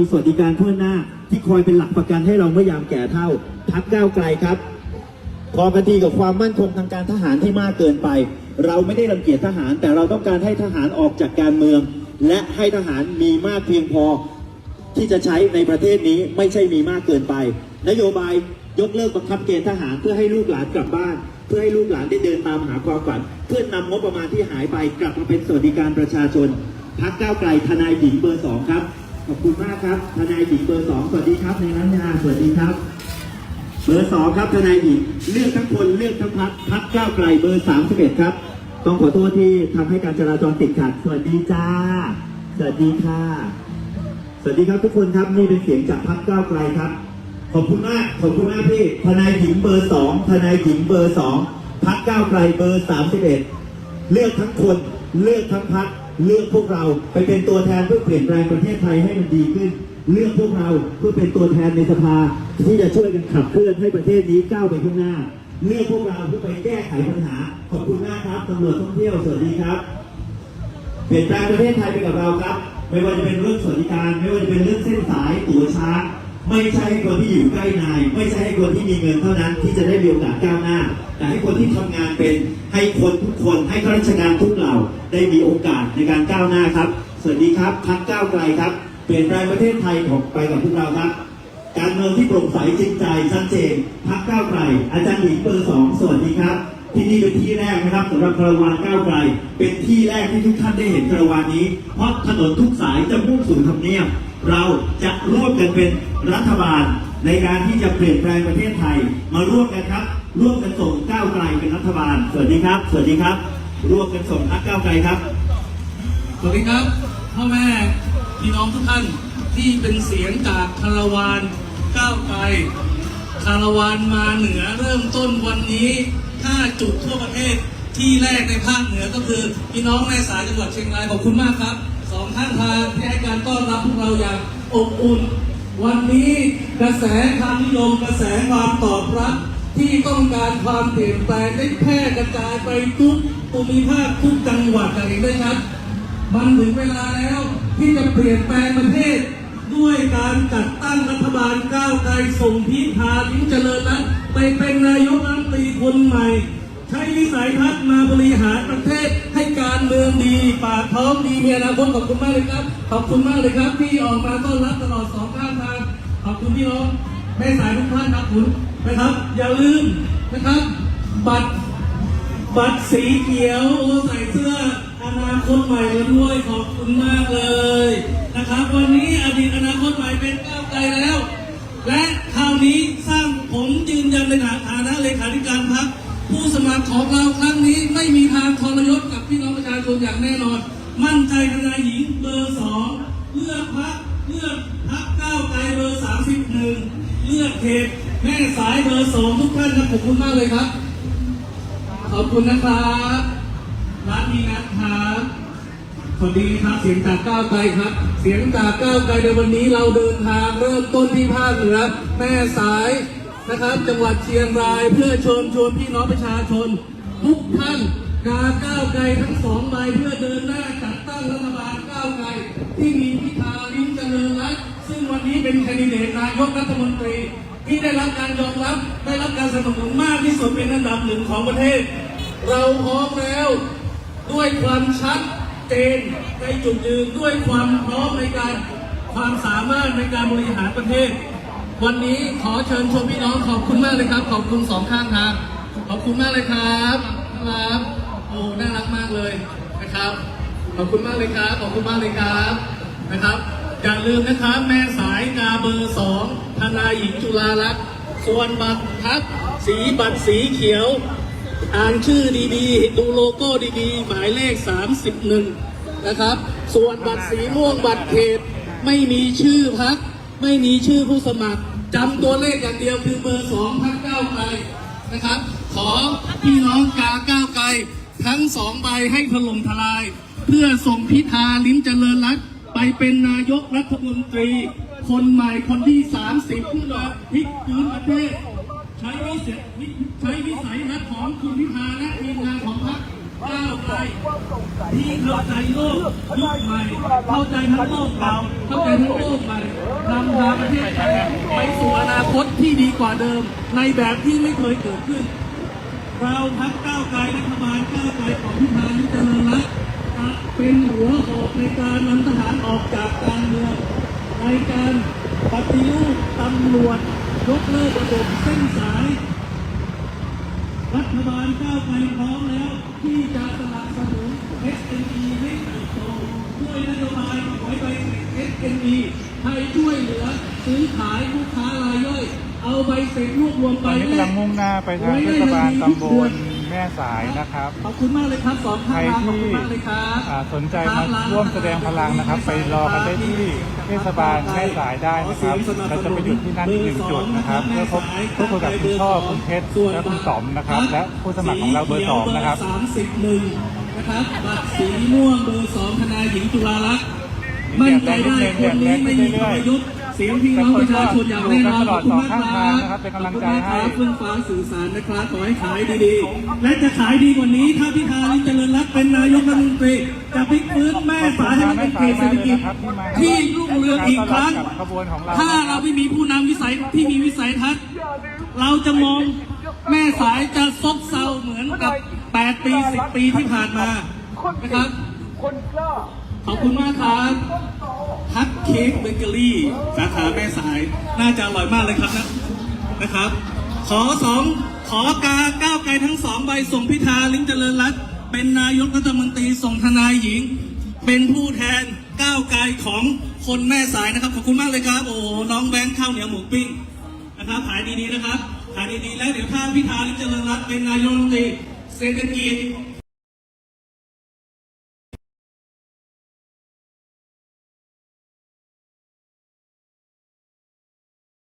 มีสวัสดิการทั่วหน้าที่คอยเป็นหลักประกันให้เราเมื่อยามแก่เท่าพักก้าวไกลครับพอกันทีกับความมั่นคงทางการทหารที่มากเกินไป เราไม่ได้รังเกียจทหาร แต่เราต้องการให้ทหารออกจากการเมือง และให้ทหารมีมากเพียงพอ ที่จะใช้ในประเทศนี้ไม่ใช่มีมากเกินไป นโยบายยกเลิกบังคับเกณฑ์ทหารเพื่อให้ลูกหลานกลับบ้าน เพื่อให้ลูกหลานได้เดินตามหาความฝันเพื่อนำงบประมาณที่หายไปกลับมาเป็นสวัสดิการประชาชนพักก้าวไกลทนายหญิงเบอร์สองครับ ขอบคุณมากครับทนายหญิงเบอร์สองสวัสดีครับในร้านยาสวัสดีครับ เบอร์สองครับทนายหญิงเลือกทั้งคนเลือกทั้งพักพักก้าวไกลเบอร์สามสิบเอ็ดครับ ต้องขอโทษที่ทำให้การจราจรติดขัดสวัสดีจ้า สวัสดีค่ะ สวัสดีครับทุกคนครับนี่เป็นเสียงจากพักก้าวไกลครับ ขอบคุณมากขอบคุณมากพี่ทนายหญิงเบอร์สองทนายหญิงเบอร์สองพักก้าวไกลเบอร์สามสิบเอ็ดเลือกทั้งคนเลือกทั้งพัก เลือกพวกเราไปเป็นตัวแทนเพื่อเปลี่ยนแปลงประเทศไทยให้มันดีขึ้น เลือกพวกเราเพื่อเป็นตัวแทนในสภา ที่จะช่วยกันขับเคลื่อนให้ประเทศนี้ก้าวไปข้างหน้า เลือกพวกเราเพื่อไปแก้ไขปัญหา ขอบคุณมากครับตำรวจท่องเที่ยวสวัสดีครับ เปลี่ยนแปลงประเทศไทยไปกับเราครับ ไม่ว่าจะเป็นเรื่องสวัสดิการ ไม่ว่าจะเป็นเรื่องเส้นสายตั๋วช้า ไม่ใช่ให้คนที่อยู่ใกล้นาย ไม่ใช่ให้คนที่มีเงินเท่านั้น ที่จะได้มีโอกาสก้าวหน้า แต่ให้คนที่ทำงานเป็นให้คนทุกคนให้ข้าราชการทุกเหล่าได้มีโอกาสในการก้าวหน้าครับ สวัสดีครับพักก้าวไกลครับ เปลี่ยนแปลงประเทศไทยของไปกับพวกเราครับ การเมืองที่โปร่งใสจริงใจชัดเจนพักก้าวไกล อาจารย์หญิงเบอร์สองสวัสดีครับที่นี่เป็นที่แรกนะครับสำหรับคาราวานก้าวไกล เป็นที่แรกที่ทุกท่านได้เห็นคาราวานนี้ เพราะถนนทุกสายจะมุ่งสู่ทำเนียบ เราจะร่วมกันเป็นรัฐบาลในการที่จะเปลี่ยนแปลงประเทศไทย มาร่วมกันครับ ร่วมกันส่งก้าวไกลเป็นรัฐบาล สวัสดีครับ สวัสดีครับ ร่วมกันส่งพักก้าวไกลครับ สวัสดีครับพ่อแม่พี่น้องทุกท่านที่เป็นเสียงจากคาราวานก้าวไกลคาราวานมาเหนือเริ่มต้นวันนี้5จุดทั่วประเทศที่แรกในภาคเหนือก็คือพี่น้องแม่สายจังหวัดเชียงรายขอบคุณมากครับ สองข้างทางที่ให้การต้อนรับพวกเราอย่างอบอุ่น วันนี้กระแสทางนิยมกระแสความตอบรับที่ต้องการความเปลี่ยนแปลงได้แพร่กระจายไปทุกภูมิภาคทุกจังหวัดอย่างเห็นได้ชัดมันถึงเวลาแล้วที่จะเปลี่ยนแปลงประเทศ ด้วยการจัดตั้งรัฐบาลก้าวไกลส่งพิธาลิ้มเจริญรัตน์ไปเป็นนายกรัฐมนตรีคนใหม่ ใช้วิสัยทัศน์มาบ ดี ปากท้องดีมีอนาคตขอบคุณมากเลยครับ ขอบคุณมากเลยครับ ที่ออกมาต้อนรับตลอดสองข้างทาง ขอบคุณพี่น้องแม่สายทุกท่านครับคุณนะครับ อย่าลืมนะครับ บัตรบัตรสีเขียวโอใส่เสื้ออนาคตใหม่มาด้วยขอบคุณมากเลยนะครับ วันนี้อดีตอนาคตใหม่เป็นก้าวไกลแล้ว และคราวนี้สร้างผมยืนยันในฐานะเลขาธิการพรรคผู้สมัครของเราครั้ง ขตแม่สายเบอร์สองทุกท่านนะขอบคุณมากเลยครับ ขอบคุณนะครับร้านนี้นะครับสวัสดีครับเสียงจากก้าวไกลครับ เสียงจากก้าวไกลในวันนี้เราเดินทางเริ่มต้นที่ภาคเหนือแม่สายนะครับ จังหวัดเชียงรายเพื่อเชวนชวนพี่น้องประชาชน ทุกท่านกาก้าวไกลทั้งสองใบเพื่อเดินหน้าจัดตั้งรัฐบาลก้าวไกลที่มีพิธาลิ้มเจริญรัตน์ซึ่งวันนี้เป็นแคนดิเดตนายกรัฐมนตรี ที่ได้รับการยอมรับได้รับการสนับสนุนมากที่สุดเป็นอันดับหนึ่งของประเทศ เราพร้อมแล้วด้วยความชัดเจนในจุดยืนด้วยความพร้อมในการความสามารถในการบริหารประเทศ วันนี้ขอเชิญชวนพี่น้องขอบคุณมากเลยครับ ขอบคุณสองข้างทางขอบคุณมากเลยครับครับโอ้น่ารักมากเลยนะครับ ขอบคุณมากเลยครับ ขอบคุณมากเลยครับนะครับ อย่าลืมนะครับ แม่สายกาเบอร์สองธนาหญิงจุฬาลักษณ์ส่วนบัตรพักสีบัตรสีเขียว อ่านชื่อดีๆ ดูโลโก้ดีๆ หมายเลข 31 นะครับ ส่วนบัตรสีม่วงบัตรเขตไม่มีชื่อพัก ไม่มีชื่อผู้สมัครจำตัวเลขอย่างเดียวคือเบอร์สองพักเก้าไกลนะครับ ขอพี่น้องกาก้าวไกล ทั้งสองใบให้ถล่มทลาย เพื่อส่งพิธาลิ้มเจริญรัตน์ ไปเป็นนายกรัฐมนตรี คนใหม่คนที่ 30ที่มาพลิกพื้นประเทศ ใช้วิสัยใช้วิสัยทัศน์ของคุณพิธาและทีมงานของพรรคก้าวไกลที่เข้าใจโลกยุคใหม่เข้าใจทั้งโลกเก่าเข้าใจทั้งโลกใหม่นำพาประเทศไทยไปสู่อนาคตที่ดีกว่าเดิม ในแบบที่ไม่เคยเกิดขึ้น เราพักก้าวไกลรัฐบาลก้าวไกลของพิธานิจเจริญรัตน์ เป็นหัวหอกในการนำทหารออกจากการเมืองในการปฏิรูปตำรวจยกเลิกระบบเส้นสาย รัฐบาลก้าวไกลพร้อมแล้ว ที่จะสนับสนุน SME ให้เติบโตด้วยนโยบายไว้ใบเสร็จ SME ให้ช่วยเหลือ ซื้อขายผู้ค้ารายย่อย เอาใบเสร็จรวบรวมไปอนนี้กำลังมุ่งหน้าไปทางเทศบาลตำบล ม่สายนะครับ ขอบคุณมากเลยครับสองใครท่านขอบที่คุณมากเลยครับอ่าสนใจมาร่วมแสดงพลังนะครับ ไปรอกันได้ที่เทศบาลแม่สายได้นะครับเราจะไปหยุดที่นั่นอีกหนึ่งจุดนะครับเพื่อพบพูดคุยกับคุณช่อคุณเพชรและคุณต๋อมนะครับ และผู้สมัครของเราเบอร์สองนะครับสามสิบหนึ่งนะครับบัตรสีม่วงเบอร์สองทนายหญิงจุฬาลักษณ์มั่นใจได้คนนี้ไม่มีทรยศ เสียงพี่น้องประชาชนอย่างแน่นอนขอบคุณมากครับเป็นกำลังขอบคุณใจมากคให้รับเฟื่องฟ้าสื่อสารนะครับขอให้ขายดีๆ และจะขายดีกว่านี้ถ้าพิธาลิมเจริญรัตน์เป็นนายกรัฐมนตรีจะพลิกฟื้นแม่สายให้มันเป็นเขตเศรษฐกิจที่รุ่งเรืองอีกครั้งขบวนของเราถ้าเราไม่มีผู้นำวิสัยที่มีวิสัยทัศน์เราจะมองแม่สายจะซบเซาเหมือนกับ 8 ปี 10 ปีที่ผ่านมานะครับ ขอบคุณมากครับฮักเค้กเบเกอรี่ สาขาแม่สาย น่าจะอร่อยมากเลยครับนะนะครับ ขอสองขอกาก้าวไกลทั้งสองใบส่งพิธาลิมเจริญรัตน์เป็นนายกรัฐมนตรีส่งทนายหญิง เป็นผู้แทนก้าวไกลของคนแม่สายนะครับ ขอบคุณมากเลยครับ โอ้น้องแบงค์ข้าวเหนียวหมูปิ้งนะครับขายดีๆนะครับขายดีๆแล้วเดี๋ยวถ้าพิธาลิมเจริญรัตน์เป็นนายกรัฐมนตรีเศรษฐกิจ